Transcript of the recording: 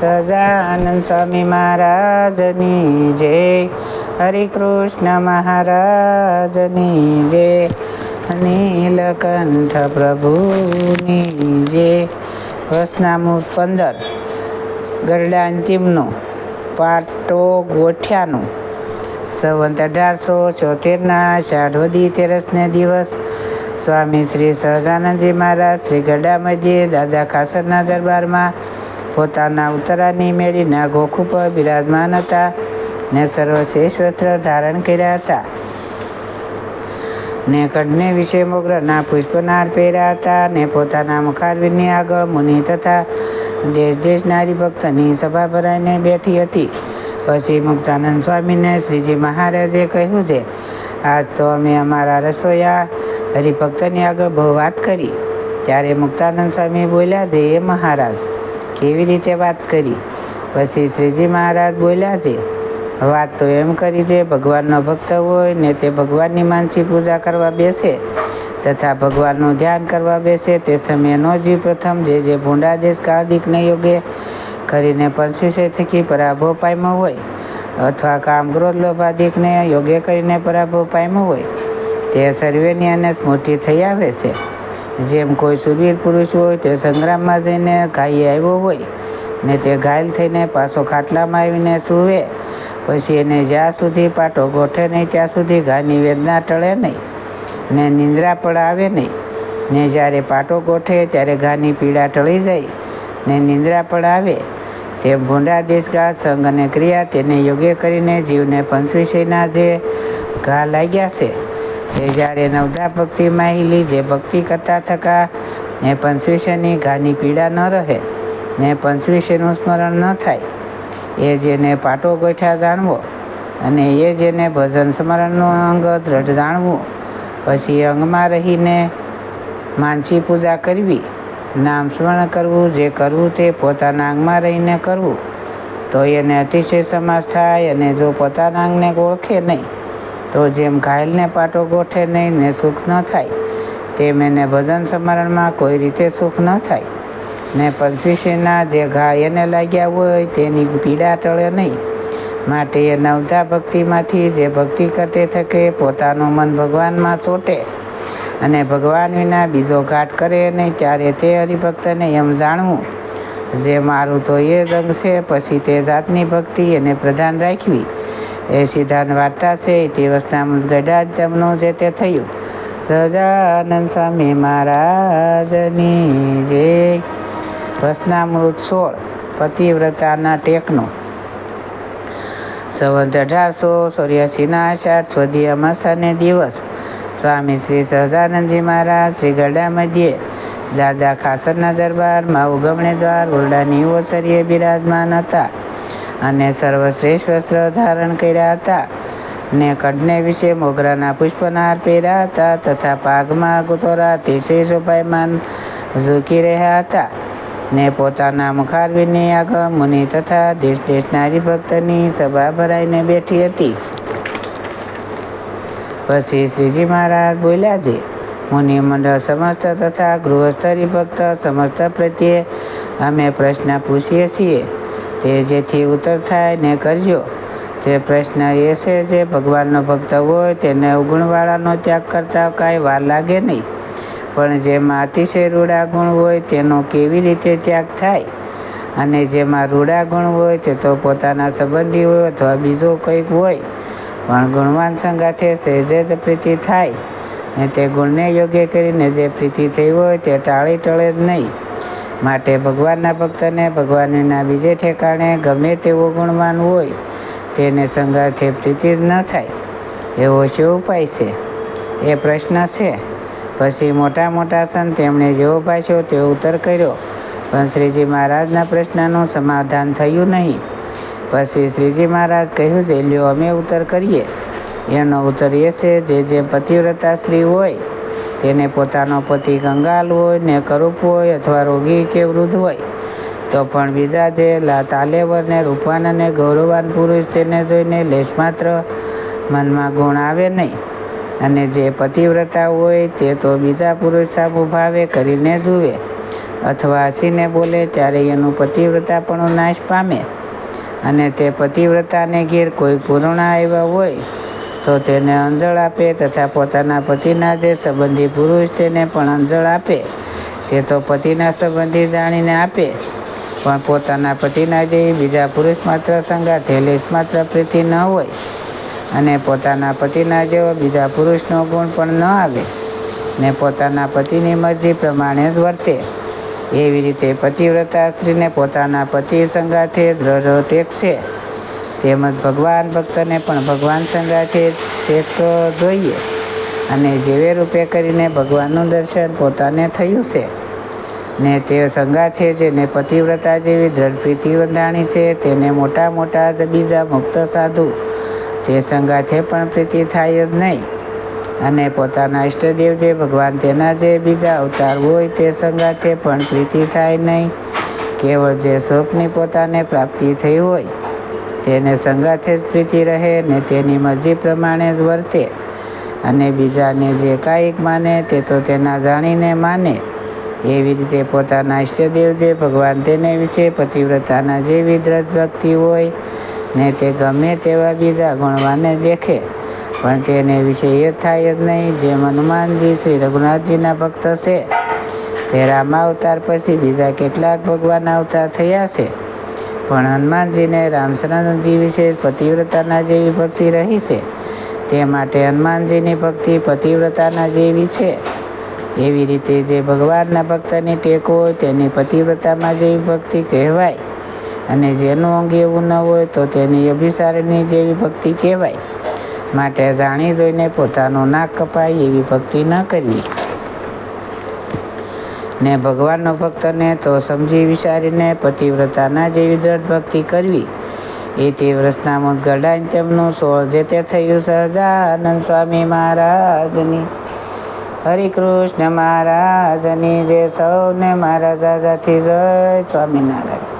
સજાનંદ સ્વામી મહારાજની જય. હરિકૃષ્ણ મહારાજની જય. નીલકંઠ પ્રભુની જય. વસનામું પંદર. ગરડા અંતિમનું. પાટો ગોઠ્યાનું. સંવંત અઢારસો ચોતેરના શાઢવદી તેરસને દિવસ. સ્વામી શ્રી સહજાનંદજી મહારાજ શ્રી ગરડા મધ્યે દાદા ખાસરના દરબારમાં પોતાના ઉત્તરાની મેળીના ગોખ ઉપર બિરાજમાન હતા ને સર્વશ્રેષ્ઠ વસ્ત્ર ધારણ કર્યા હતા. ને કંઠને વિશે મોગરાના પુષ્પનાર પહેર્યા હતા ને પોતાના મુખારવીરની આગળ મુનિ તથા દેશ દેશના હરિભક્તની સભા ભરાઈને બેઠી હતી. પછી મુક્તાનંદ સ્વામીને શ્રીજી મહારાજે કહ્યું છે, આજ તો અમે અમારા રસોયા હરિભક્તની આગળ બહુ વાત કરી. ત્યારે મુક્તાનંદ સ્વામી બોલ્યા છે એ મહારાજ. કેવી રીતે વાત કરી? પછી શ્રીજી મહારાજ બોલ્યા છે, વાત તો એમ કરી છે ભગવાનનો ભક્ત હોય ને તે ભગવાનની માનસી પૂજા કરવા બેસે તથા ભગવાનનું ધ્યાન કરવા બેસે તે સમયે નો જીવ પ્રથમ જે જે ભૂંડા દેશ કાળદીકને યોગે કરીને પંચવિષય થકી પરાભવ પામ્યો હોય અથવા કામ ક્રોધ લોભાદિકને યોગ્ય કરીને પરાભવ પામ્યો હોય તે સર્વેની અને સ્મૃતિ થઈ આવે છે. જેમ કોઈ સુરવીર પુરુષ હોય તે સંગ્રામમાં જઈને ઘાઈએ આવ્યો હોય ને તે ઘાયલ થઈને પાછો ખાટલામાં આવીને સૂવે. પછી એને જ્યાં સુધી પાટો ગોઠે નહીં, ત્યાં સુધી ઘાની વેદના ટળે નહીં ને નિંદ્રા પણ આવે નહીં. ને જ્યારે પાટો ગોઠે ત્યારે ઘાની પીડા ટળી જાય ને નિંદ્રા પણ આવે. તે ભૂંડા દેશગા સંગ અને ક્રિયા તેને યોગ્ય કરીને જીવને પંચવિષયના જે ઘા લાગ્યા છે. તે જ્યારે નવધા ભક્તિ માહિલી, જે ભક્તિ કરતા થકા, ને પંચવિષયની ઘાની પીડા ન રહે, ને પંચવિષયનું સ્મરણ ન થાય, એ જેને પાટો ગોઠા જાણવો, અને એ જેને ભજન સ્મરણનું અંગ દ્રઢ જાણવું, પછી અંગમાં રહીને માનસી પૂજા કરવી, નામ સ્મરણ કરવું, જે કરવું તે પોતાના અંગમાં રહીને કરવું, તો એને અતિશય સમાસ થાય, અને જો પોતાના અંગને ઓળખે નહીં તો જેમ ઘાયલને પાટો ગોઠે નહીં ને સુખ ન થાય, તેમ એને ભજન સ્મરણમાં કોઈ રીતે સુખ ન થાય. ને પંચવીસીના જે ઘા એને લાગ્યા હોય તેની પીડા ટળે નહીં. માટે એ નવતા ભક્તિમાંથી જે ભક્તિ કરતે થકે પોતાનું મન ભગવાનમાં ચોટે અને ભગવાન વિના બીજો ઘાટ કરે નહીં ત્યારે તે હરિભક્તને એમ જાણવું, જે મારું તો એ જ છે, પછી તે જાતની ભક્તિ એને પ્રધાન રાખવી. એ સિદ્ધાંત વાર્તા છે તે વસનામૃત ગઢા તેમનું જે તે થયું. સજાનંદ સ્વામી મહારાજની જે વસનામૃત સોળ પતિવ્રતાના ટેકનો. સંવંત અઢારસો ચોર્યાસીના આષાઢ સુધી અમાસાને દિવસ. સ્વામી શ્રી સહજાનંદજી મહારાજ શ્રી ગઢા મધ્યે દાદા ખાસરના દરબારમાં ઉગમણે દ્વાર ઓરડાની ઓસરીએ બિરાજમાન હતા. અને સર્વશ્રેષ્ઠ વસ્ત્ર ધારણ કર્યા હતા. ને કંઠને વિશે મોગરાના પુષ્પનાર પહેર્યા હતા તથા પાઘમાં ગુતોરા અતિશય શોભાયમાન ઝૂકી રહ્યા હતા. ને પોતાના મુખારવીની આગળ મુનિ તથા દેશ દેશના હરિભક્તની સભા ભરાઈને બેઠી હતી. પછી શ્રીજી મહારાજ બોલ્યા છે મુનિ મંડળ સમસ્ત તથા ગૃહસ્થ હરિભક્ત સમસ્ત પ્રત્યે અમે પ્રશ્ન પૂછીએ છીએ. તે જેથી ઉત્તર થાય ને કરજો. તે પ્રશ્ન એ છે જે ભગવાનનો ભક્ત હોય તેને અવગુણવાળાનો ત્યાગ કરતા કાંઈ વાર લાગે નહીં. પણ જેમાં અતિશય રૂડા ગુણ હોય તેનો કેવી રીતે ત્યાગ થાય? અને જેમાં રૂડા ગુણ હોય તે તો પોતાના સંબંધી હોય અથવા બીજો કંઈક હોય. પણ ગુણવાન સંગાથે સહેજે જ પ્રીતિ થાય. ને તે ગુણને યોગ્ય કરીને જે પ્રીતિ થઈ હોય તે ટાળી ટળે જ નહીં. માટે ભગવાનના ભક્તને ભગવાનના બીજે ઠેકાણે ગમે તેવો ગુણવાન હોય, તેને સંગાથે પ્રીતિ જ ન થાય, એવો શું ઉપાય છે? એ પ્રશ્ન છે. પછી મોટા મોટા સંત તેમણે જેવો પાછો તેવો ઉત્તર કર્યો. પણ શ્રીજી મહારાજના પ્રશ્નનું સમાધાન થયું નહીં. પછી શ્રીજી મહારાજ કહ્યું છે, લ્યો, અમે ઉત્તર કરીએ. એનો ઉત્તર એ છે, જે જે પતિવ્રતા સ્ત્રી હોય તેને પોતાનો પતિ કંગાલ હોય ને કરૂપ હોય અથવા રોગી કે વૃદ્ધ હોય, તો પણ બીજા જે લા- તાલેવર ને અને ગૌરવાન પુરુષ તેને જોઈને લેશ માત્ર મનમાં ગુણ આવે નહીં. અને જે પતિવ્રતા હોય તે તો બીજા પુરુષ સામું ભાવે કરીને જુએ, અથવા હસીને બોલે ત્યારે એનું પતિવ્રતા પણ નાશ પામે. અને તે પતિવ્રતાને ઘેર કોઈ પૂર્ણા આવ્યા હોય તો તેને અંજળ આપે તથા પોતાના પતિના જે સંબંધી પુરુષ તેને પણ અંજળ આપે. તે તો પતિના સંબંધી જાણીને આપે. પણ પોતાના પતિના જેવી બીજા પુરુષ માત્ર સંગાથે લેશ માત્ર પ્રીતિ ન હોય અને પોતાના પતિના જેવો બીજા પુરુષનો ગુણ પણ ન આવે ને પોતાના પતિની મરજી પ્રમાણે જ વર્તે. એવી રીતે પતિવ્રતા સ્ત્રીને પોતાના પતિ સંગાથે દ્રઢ ટેકશે. તેમજ ભગવાન ભક્તને પણ ભગવાન સંગાથે ટેક જોઈએ. અને જેવે રૂપે કરીને ભગવાનનું દર્શન પોતાને થયું છે. ને તે સંગાથે જેને પતિવ્રતા જેવી દ્રઢ પ્રીતિ બંધાણી છે, તેને મોટા મોટા જ બીજા મુક્ત સાધુ, તે સંગાથે પણ પ્રીતિ થાય જ નહીં. અને પોતાના ઈષ્ટદેવ જે ભગવાન તેના જે બીજા અવતાર હોય તે સંગાથે પણ પ્રીતિ થાય નહીં. કેવળ જે સ્વપ્ની પોતાને પ્રાપ્તિ થઈ હોય તેને સંગાથે જ પ્રીતિ રહે ને તેની મરજી પ્રમાણે જ વર્તે. અને બીજાને જે કાંઈક માને તે તો તેના જાણીને માને. એવી રીતે પોતાના ઈષ્ટદેવ જે ભગવાન તેને વિશે પતિવ્રતાના જેવી દ્રઢ ભક્તિ હોય ને તે ગમે તેવા બીજા ગુણવાને દેખે. પણ તેને વિશે એ થાય જ નહીં જે હનુમાનજી શ્રી રઘુનાથજીના ભક્ત છે. તે રામા અવતાર પછી બીજા કેટલાક ભગવાન અવતાર થયા છે. પણ હનુમાનજીને રામચંદ્રજી વિશે પતિવ્રતાના જેવી ભક્તિ રહી છે. તે માટે હનુમાનજીની ભક્તિ પતિવ્રતાના જેવી છે. એવી રીતે જે ભગવાનના ભક્તની ટેકો હોય તેની પતિવ્રતામાં જેવી ભક્તિ કહેવાય. અને જેનું અંગ એવું ન હોય તો તેની અભિસારની જેવી ભક્તિ કહેવાય. માટે જાણી જોઈને પોતાનું નાક કપાય એવી ભક્તિ ન કરવી. ને ભગવાનનો ભક્તને તો સમજી વિચારીને પતિવ્રતાના જેવી દ્રઢ ભક્તિ કરવી. એ તે વ્રતનામું ગડાઈને તેમનું સોળ જે તે થયું સહજાનંદ સ્વામી મહારાજની. હરિકૃષ્ણ મહારાજની જે સૌને મહારાજાથી જય સ્વામિનારાયણ.